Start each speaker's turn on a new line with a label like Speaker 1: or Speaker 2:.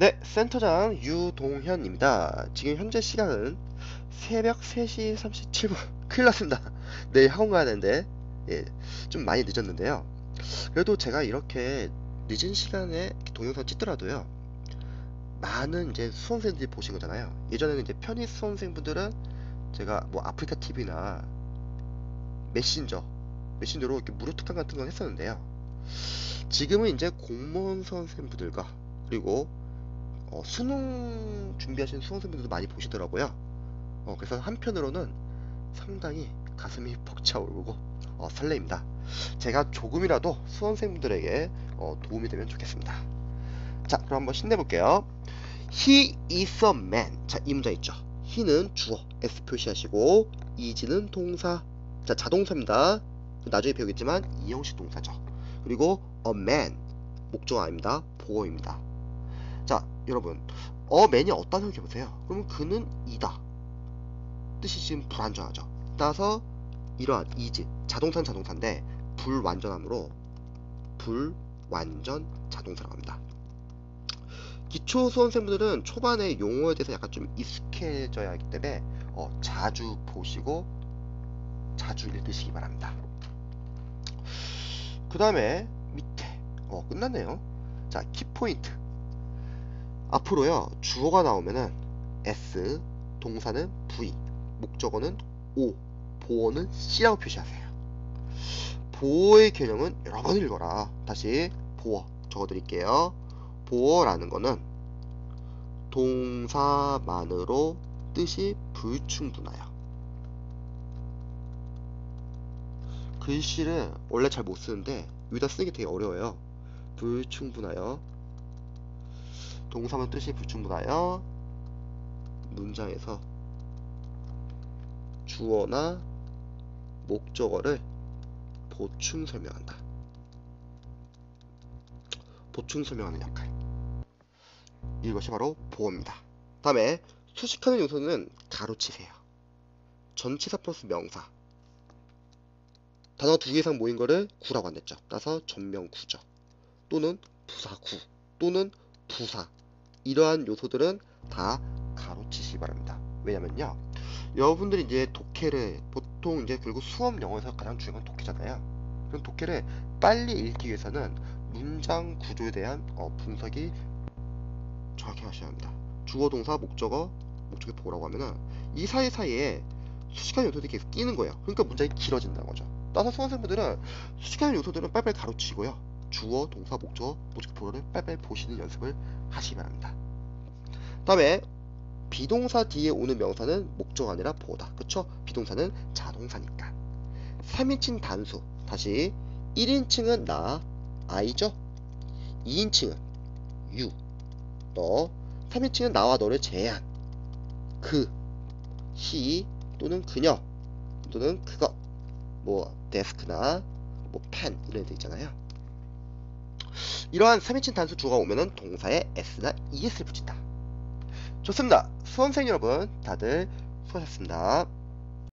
Speaker 1: 네, 센터장 유동현입니다. 지금 현재 시간은 새벽 3시 37분. 큰일 났습니다. 내일 학원 가야 되는데, 예, 좀 많이 늦었는데요. 그래도 제가 이렇게 늦은 시간에 동영상 찍더라도요, 많은 이제 수험생들이 보신 거잖아요. 예전에는 이제 편의 수험생분들은 제가 뭐 아프리카 TV나 메신저, 메신저로 이렇게 무료 특강 같은 건 했었는데요. 지금은 이제 공무원 수험생분들과 그리고 어, 수능 준비하시는 수험생분들도 많이 보시더라고요. 어, 그래서 한편으로는 상당히 가슴이 벅차오르고 어, 설레입니다. 제가 조금이라도 수험생분들에게 어, 도움이 되면 좋겠습니다. 자, 그럼 한번 신내볼게요. He is a man. 자, 이 문장 있죠. he는 주어, s 표시하시고 is는 동사. 자, 자동사입니다. 나중에 배우겠지만 이형식 동사죠. 그리고 a man 목적 아닙니다. 보어입니다. 자, 여러분, 어 맨이 어디다 생각해보세요. 그러면 그는 이다. 뜻이 지금 불완전하죠. 따라서 이러한 이즈, 자동사는 자동사인데 불완전함으로 불완전 자동사라고 합니다. 기초 수험생분들은 초반에 용어에 대해서 약간 좀 익숙해져야 하기 때문에 어, 자주 보시고 자주 읽으시기 바랍니다. 그 다음에 밑에 어 끝났네요. 자 키포인트 앞으로요 주어가 나오면은 S 동사는 V 목적어는 O 보어는 C라고 표시하세요. 보어의 개념은 여러 번 읽어라. 다시 보어 적어드릴게요. 보어라는 거는 동사만으로 뜻이 불충분하여. 글씨를 원래 잘 못 쓰는데 여기다 쓰는 게 되게 어려워요. 불충분하여. 동사만 뜻이 불충분하여 문장에서 주어나 목적어를 보충 설명한다. 보충 설명하는 역할. 이것이 바로 보어입니다. 다음에 수식하는 요소는 가로치세요. 전치사 플러스 명사. 단어 두 개 이상 모인 거를 구라고 안 했죠. 따라서 전명구죠. 또는 부사구 또는 부사. 이러한 요소들은 다 가로치시기 바랍니다. 왜냐면요. 여러분들이 이제 독해를 보통 이제 그리고 수업 영어에서 가장 중요한 건 독해잖아요. 그럼 독해를 빨리 읽기 위해서는 문장 구조에 대한 어, 분석이 정확히 하셔야 합니다. 주어, 동사, 목적어, 목적의 보라고 하면은 이 사이 사이에 수식하는 요소들이 계속 끼는 거예요. 그러니까 문장이 길어진다는 거죠. 따라서 수험생분들은 수식하는 요소들은 빨리빨리 가로치고요. 주어, 동사, 목적어, 목적의 보로를 빨리빨리 보시는 연습을 하시기 바랍니다. 다음에 비동사 뒤에 오는 명사는 목적어가 아니라 보다. 그쵸? 비동사는 자동사니까. 3인칭 단수. 다시 1인칭은 나, 아이죠? 2인칭은 유, 너. 3인칭은 나와 너를 제한. 그, 히 또는 그녀 또는 그것. 뭐 데스크나 뭐 펜 이런 데 있잖아요. 이러한 3인칭 단수 주어가 오면은 동사에 s나 es를 붙인다. 좋습니다. 수험생 여러분 다들 수고하셨습니다.